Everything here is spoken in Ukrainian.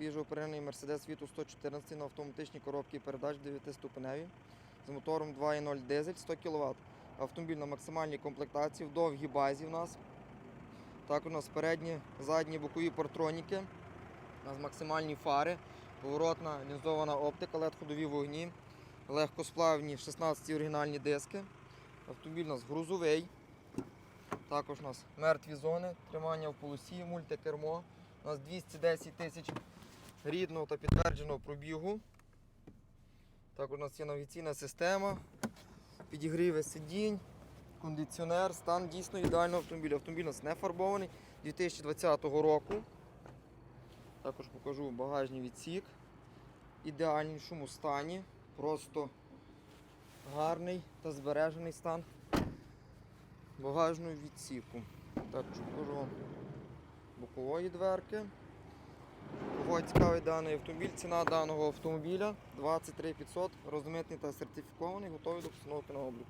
свіжоопрений Mercedes світу 114 на автоматичній коробці передач 9-ступеневі з мотором 2.0 дизель 100 кВт. Автомобіль на максимальній комплектації, в довгій базі в нас. Також у нас передні, задні бокові партроніки. У нас максимальні фари, поворотна лінзована оптика, led ходові вогні, легкосплавні 16 оригінальні диски. Автомобіль у нас грузовий. Також у нас мертві зони, тримання в полосі, мультикермо. У нас 210 тисяч рідного та підтвердженого пробігу. Також у нас є навігаційна система, підігріви сидінь, кондиціонер, стан дійсно ідеального автомобіля. Автомобіль у нас не фарбований 2020 року. Також покажу багажний відсік. Ідеальнішому стані. Просто гарний та збережений стан багажного відсіку. Також покажу вам бокової дверки. Кого цікавий даний автомобіль, ціна даного автомобіля 23 500, розмитний та сертифікований, готовий до постановки на облік.